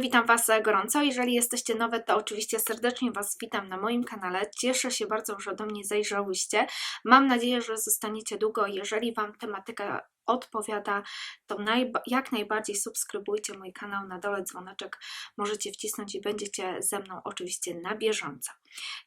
witam Was gorąco. Jeżeli jesteście nowe, to oczywiście serdecznie Was witam na moim kanale. Cieszę się bardzo, że do mnie zajrzałyście. Mam nadzieję, że zostaniecie długo. Jeżeli Wam tematyka odpowiada, to najba- jak najbardziej subskrybujcie mój kanał na dole dzwoneczek. Możecie wcisnąć i będziecie ze mną oczywiście na bieżąco.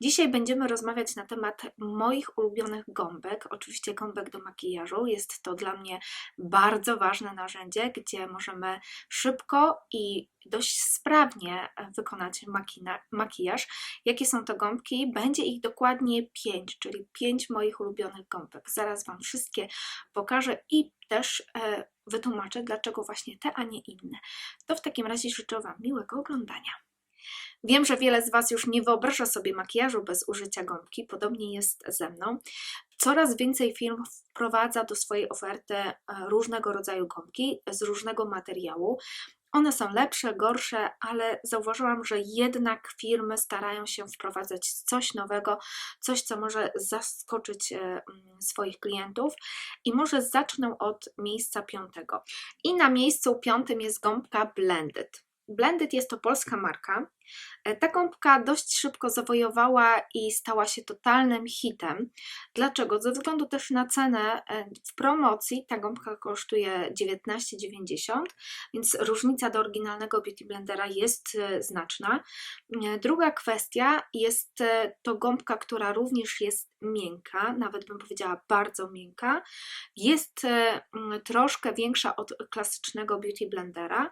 Dzisiaj będziemy rozmawiać na temat moich ulubionych gąbek. Oczywiście gąbek do makijażu. Jest to dla mnie bardzo ważne narzędzie, gdzie możemy szybko i dość sprawnie wykonać makijaż. Jakie są to gąbki? Będzie ich dokładnie pięć, czyli pięć moich ulubionych gąbek. Zaraz Wam wszystkie pokażę i też e, wytłumaczę, dlaczego właśnie te, a nie inne. To w takim razie życzę Wam miłego oglądania. Wiem, że wiele z Was już nie wyobraża sobie makijażu bez użycia gąbki, podobnie jest ze mną. Coraz więcej firm wprowadza do swojej oferty e, różnego rodzaju gąbki z różnego materiału. One są lepsze, gorsze, ale zauważyłam, że jednak firmy starają się wprowadzać coś nowego, coś, co może zaskoczyć e, mm, swoich klientów. I może zacznę od miejsca piątego. I na miejscu piątym jest gąbka Blended. Blended jest to polska marka. E, Ta gąbka dość szybko zawojowała i stała się totalnym hitem. Dlaczego? Ze względu też na cenę e, w promocji ta gąbka kosztuje 19,90, więc różnica do oryginalnego Beauty Blendera jest e, znaczna. Druga kwestia jest to gąbka, która również jest miękka, nawet bym powiedziała bardzo miękka. Jest troszkę większa od klasycznego Beauty Blendera,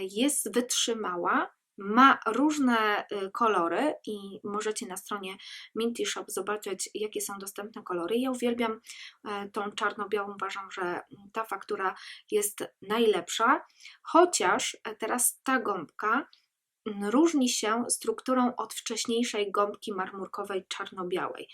jest wytrzymała. Ma różne y, kolory i możecie na stronie Minty Shop zobaczyć, jakie są dostępne kolory. Ja uwielbiam e, tą czarno-białą, uważam, że ta faktura jest najlepsza, chociaż e, teraz ta gąbka różni się strukturą od wcześniejszej gąbki marmurkowej czarno-białej.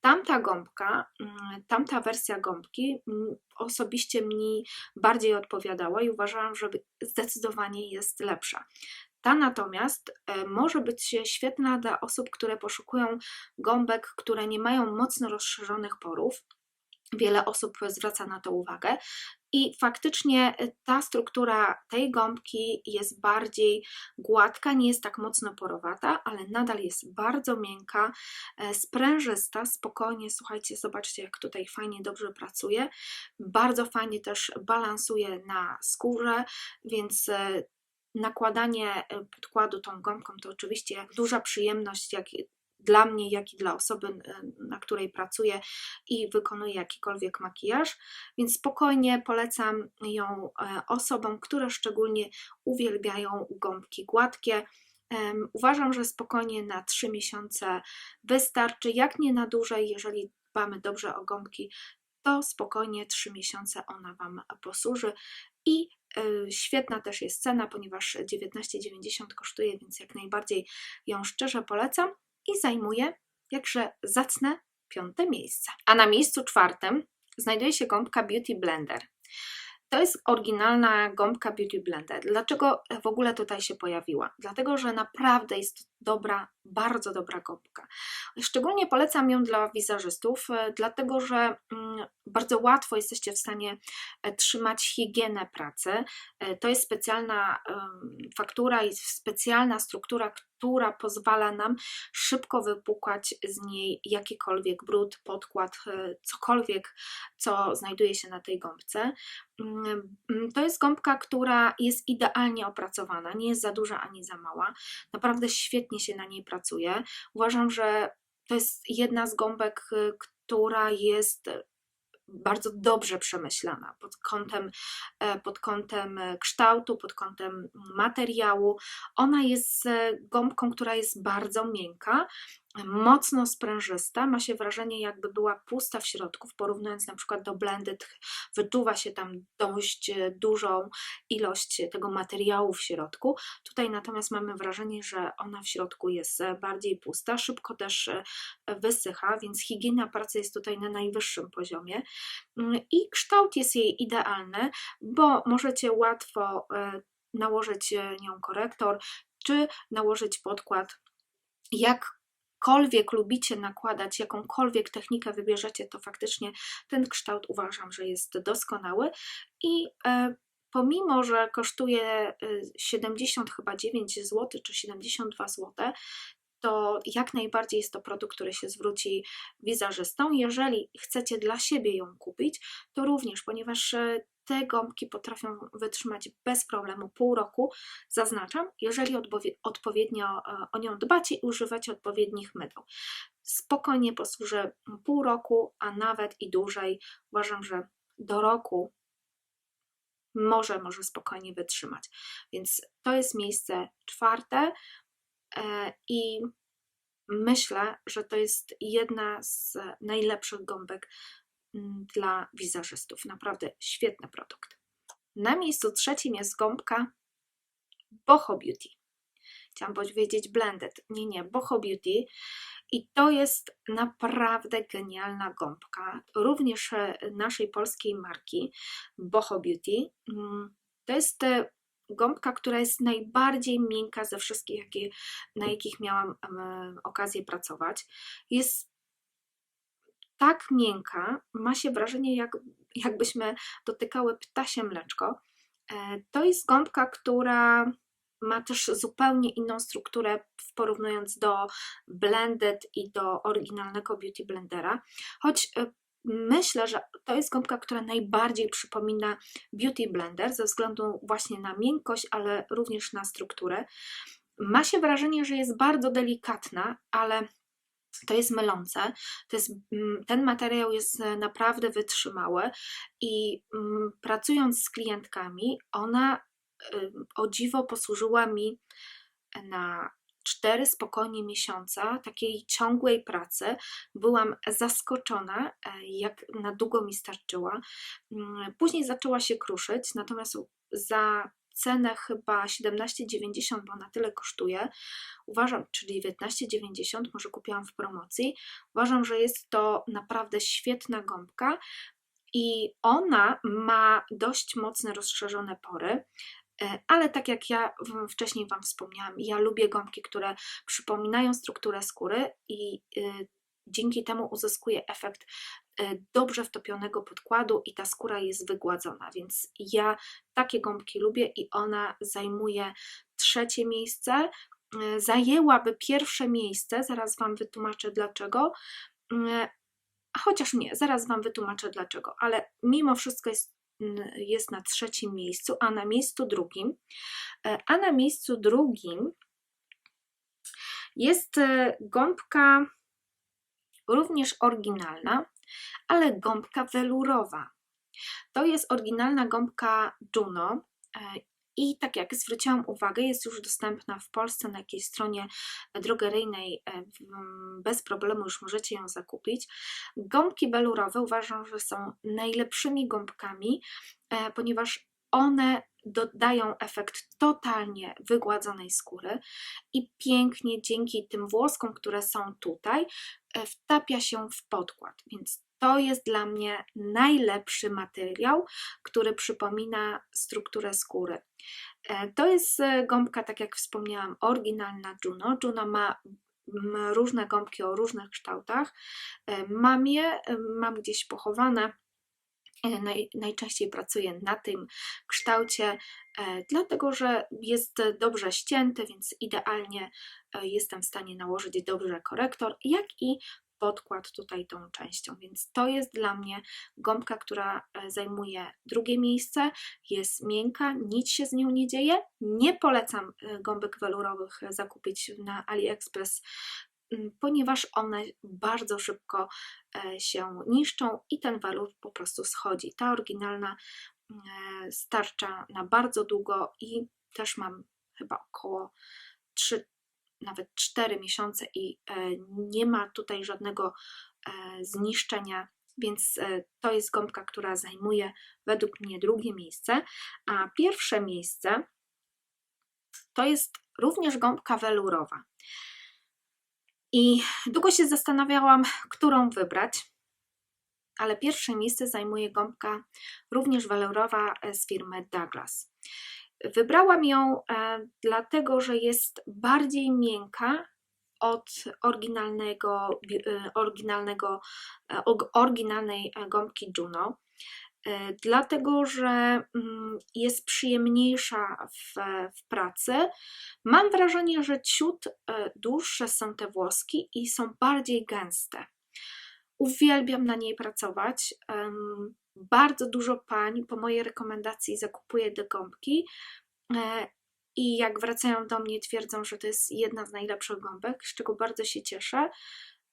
Tamta gąbka, mm, tamta wersja gąbki mm, osobiście mi bardziej odpowiadała i uważałam, że zdecydowanie jest lepsza. Ta natomiast e, może być świetna dla osób, które poszukują gąbek, które nie mają mocno rozszerzonych porów. Wiele osób zwraca na to uwagę. I faktycznie e, ta struktura tej gąbki jest bardziej gładka, nie jest tak mocno porowata, ale nadal jest bardzo miękka, e, sprężysta, spokojnie. Słuchajcie, zobaczcie, jak tutaj fajnie, dobrze pracuje. Bardzo fajnie też balansuje na skórze, więc e, nakładanie e, podkładu tą gąbką to oczywiście duża przyjemność, jak dla mnie, jak i dla osoby, e, na której pracuję i wykonuję jakikolwiek makijaż, więc spokojnie polecam ją e, osobom, które szczególnie uwielbiają gąbki gładkie. Uważam, że spokojnie na 3 miesiące wystarczy, jak nie na dłużej, jeżeli dbamy dobrze o gąbki, to spokojnie 3 miesiące ona Wam posłuży. I y, świetna też jest cena, ponieważ 19,90 kosztuje, więc jak najbardziej ją szczerze polecam i zajmuje jakże zacne piąte miejsce. A na miejscu czwartym znajduje się gąbka Beauty Blender. To jest oryginalna gąbka Beauty Blender. Dlaczego w ogóle tutaj się pojawiła? Dlatego, że naprawdę jest dobra, bardzo dobra gąbka. Szczególnie polecam ją dla wizerzystów, e, dlatego że mm, bardzo łatwo jesteście w stanie e, trzymać higienę pracy. E, To jest specjalna faktura i specjalna struktura, która pozwala nam szybko wypłukać z niej jakikolwiek brud, podkład, e, cokolwiek, co znajduje się na tej gąbce. Mm, mm, To jest gąbka, która jest idealnie opracowana, nie jest za duża ani za mała. Naprawdę świetnie się na niej pracuje. Uważam, że to jest jedna z gąbek, która jest bardzo dobrze przemyślana pod kątem, e, pod kątem e, kształtu, pod kątem materiału. Ona jest e, gąbką, która jest bardzo miękka, mocno sprężysta. Ma się wrażenie, jakby była pusta w środku, porównując na przykład do blended, wyczuwa się tam dość dużą ilość tego materiału w środku. Tutaj natomiast mamy wrażenie, że ona w środku jest bardziej pusta, szybko też wysycha, więc higiena pracy jest tutaj na najwyższym poziomie. Mm, I kształt jest jej idealny, bo możecie łatwo e, nałożyć e, nią korektor, czy nałożyć podkład, jakkolwiek lubicie nakładać, jakąkolwiek technikę wybierzecie, to faktycznie ten kształt uważam, że jest doskonały. I e, pomimo, że kosztuje y, 70 chyba 9 zł czy 72 zł, to jak najbardziej jest to produkt, który się zwróci wizerzystom. Jeżeli chcecie dla siebie ją kupić, to również, ponieważ e, te gąbki potrafią wytrzymać bez problemu pół roku, zaznaczam, jeżeli odpowie- odpowiednio e, o nią dbacie i używacie odpowiednich mydeł. Spokojnie posłuży pół roku, a nawet i dłużej. Uważam, że do roku może, może spokojnie wytrzymać. Więc to jest miejsce czwarte. E, I myślę, że to jest jedna z najlepszych gąbek mm, dla wizerzystów. Naprawdę świetny produkt. Na miejscu trzecim jest gąbka Boho Beauty. Chciałam powiedzieć blended. Nie, nie, Boho Beauty. I to jest naprawdę genialna gąbka, również e, naszej polskiej marki Boho Beauty. Mm, To jest e, gąbka, która jest najbardziej miękka ze wszystkich, jakie, na jakich miałam okazję pracować. Jest tak miękka, ma się wrażenie, jak, jakbyśmy dotykały ptasie mleczko. E, To jest gąbka, która ma też zupełnie inną strukturę w porównując do Blended i do oryginalnego Beauty Blendera. Choć e, myślę, że to jest gąbka, która najbardziej przypomina Beauty Blender ze względu właśnie na miękkość, ale również na strukturę. Ma się wrażenie, że jest bardzo delikatna, ale to jest mylące. To jest, mm, ten materiał jest naprawdę wytrzymały i mm, pracując z klientkami, ona y, o dziwo posłużyła mi na cztery spokojnie miesiąca takiej ciągłej pracy. Byłam zaskoczona, e, jak na długo mi starczyła. Mm, Później zaczęła się kruszyć, natomiast za cenę chyba 17,90, bo na tyle kosztuje, uważam, czyli 19,90, może kupiłam w promocji. Uważam, że jest to naprawdę świetna gąbka i ona ma dość mocne rozszerzone pory. E, Ale tak jak ja wcześniej Wam wspomniałam, ja lubię gąbki, które przypominają strukturę skóry i y, dzięki temu uzyskuję efekt y, dobrze wtopionego podkładu i ta skóra jest wygładzona, więc ja takie gąbki lubię i ona zajmuje trzecie miejsce. Y, Zajęłaby pierwsze miejsce, zaraz Wam wytłumaczę dlaczego. Chociaż nie, zaraz Wam wytłumaczę dlaczego, ale mimo wszystko jest, jest na trzecim miejscu, a na miejscu drugim, e, a na miejscu drugim jest e, gąbka również oryginalna, ale gąbka welurowa. To jest oryginalna gąbka Juno. I tak jak zwróciłam uwagę, jest już dostępna w Polsce na jakiejś stronie drogeryjnej. e, w- Bez problemu już możecie ją zakupić. Gąbki welurowe uważam, że są najlepszymi gąbkami, e, ponieważ one dodają efekt totalnie wygładzonej skóry i pięknie dzięki tym włoskom, które są tutaj, e, wtapia się w podkład. Więc to jest dla mnie najlepszy materiał, który przypomina strukturę skóry. E, To jest e, gąbka, tak jak wspomniałam, oryginalna Juno. Juno ma różne gąbki o różnych kształtach. E, Mam je, mam gdzieś pochowane. Naj, najczęściej pracuję na tym kształcie, dlatego że jest dobrze ścięty, więc idealnie jestem w stanie nałożyć dobrze korektor, jak i podkład tutaj tą częścią. Więc to jest dla mnie gąbka, która e, zajmuje drugie miejsce. Jest miękka, nic się z nią nie dzieje. Nie polecam e, gąbek welurowych e, zakupić na AliExpress, ponieważ one bardzo szybko się niszczą i ten welur po prostu schodzi. Ta oryginalna starcza na bardzo długo i też mam chyba około 3, nawet 4 miesiące i e, nie ma tutaj żadnego e, zniszczenia, więc e, to jest gąbka, która zajmuje według mnie drugie miejsce, a pierwsze miejsce to jest również gąbka welurowa. I długo się zastanawiałam, którą wybrać, ale pierwsze miejsce zajmuje gąbka również welurowa z firmy Douglas. Wybrałam ją e, dlatego, że jest bardziej miękka od oryginalnego, e, oryginalnego, e, oryginalnej gąbki Juno. dlatego że mm, jest przyjemniejsza w, w pracy. Mam wrażenie, że ciut dłuższe są te włoski i są bardziej gęste. Uwielbiam na niej pracować. Bardzo dużo pań po mojej rekomendacji zakupuje te gąbki e, i jak wracają do mnie, twierdzą, że to jest jedna z najlepszych gąbek, z czego bardzo się cieszę.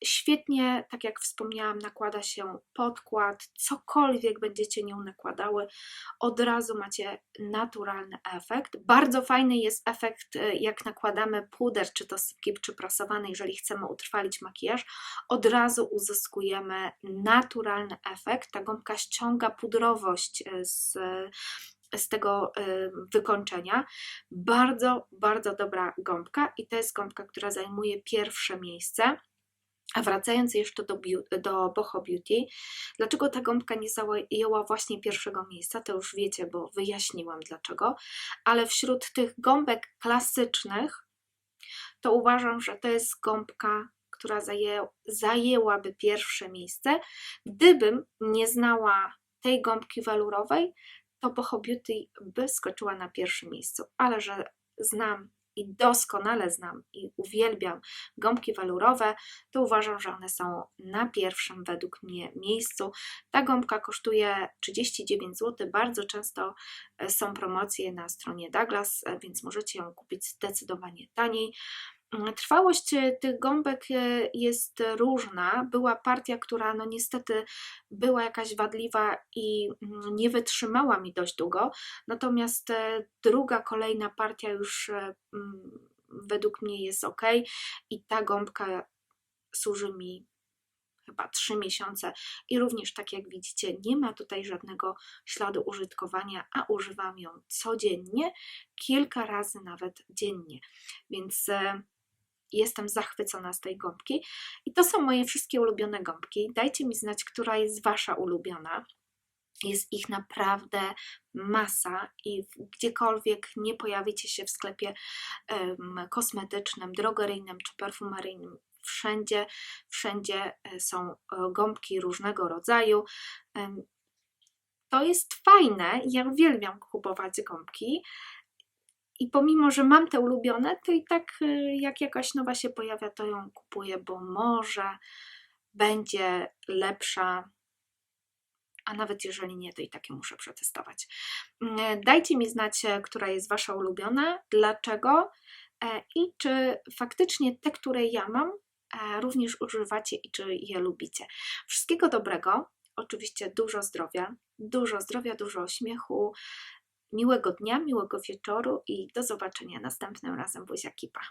Świetnie, tak jak wspomniałam, nakłada się podkład, cokolwiek będziecie nią nakładały, od razu macie naturalny efekt. Bardzo fajny jest efekt, e, jak nakładamy puder, czy to sypki, czy prasowany, jeżeli chcemy utrwalić makijaż, od razu uzyskujemy naturalny efekt. Ta gąbka ściąga pudrowość e, z, z tego e, wykończenia. Bardzo, bardzo dobra gąbka i to jest gąbka, która zajmuje pierwsze miejsce. A wracając jeszcze do, do Boho Beauty, dlaczego ta gąbka nie zajęła właśnie pierwszego miejsca, to już wiecie, bo wyjaśniłam dlaczego, ale wśród tych gąbek klasycznych, to uważam, że to jest gąbka, która zaję, zajęłaby pierwsze miejsce. Gdybym nie znała tej gąbki welurowej, to Boho Beauty by skoczyła na pierwszym miejscu, ale że znam i doskonale znam i uwielbiam gąbki welurowe, to uważam, że one są na pierwszym według mnie miejscu. Ta gąbka kosztuje 39 zł. Bardzo często e, są promocje na stronie Douglas, e, więc możecie ją kupić zdecydowanie taniej. Mm, Trwałość e, tych gąbek e, jest różna. Była partia, która no niestety była jakaś wadliwa i mm, nie wytrzymała mi dość długo, natomiast e, druga, kolejna partia już mm, według mnie jest ok i ta gąbka służy mi chyba 3 miesiące. I również tak jak widzicie nie ma tutaj żadnego śladu użytkowania, a używam ją codziennie, kilka razy nawet dziennie, więc jestem zachwycona z tej gąbki. I to są moje wszystkie ulubione gąbki. Dajcie mi znać, która jest Wasza ulubiona. Jest ich naprawdę masa i gdziekolwiek nie pojawicie się w sklepie em, kosmetycznym, drogeryjnym czy perfumeryjnym, wszędzie, wszędzie e, są e, gąbki różnego rodzaju. Em, To jest fajne, ja uwielbiam kupować gąbki, i pomimo, że mam te ulubione, to i tak y, jak jakaś nowa się pojawia, to ją kupuję, bo może będzie lepsza. A nawet jeżeli nie, to i tak muszę przetestować. Mm, Dajcie mi znać, e, która jest Wasza ulubiona, dlaczego e, i czy faktycznie te, które ja mam, e, również używacie i czy je lubicie. Wszystkiego dobrego, oczywiście dużo zdrowia, dużo zdrowia, dużo śmiechu, Miłego dnia, miłego wieczoru i do zobaczenia następnym razem. Buziaki, pa!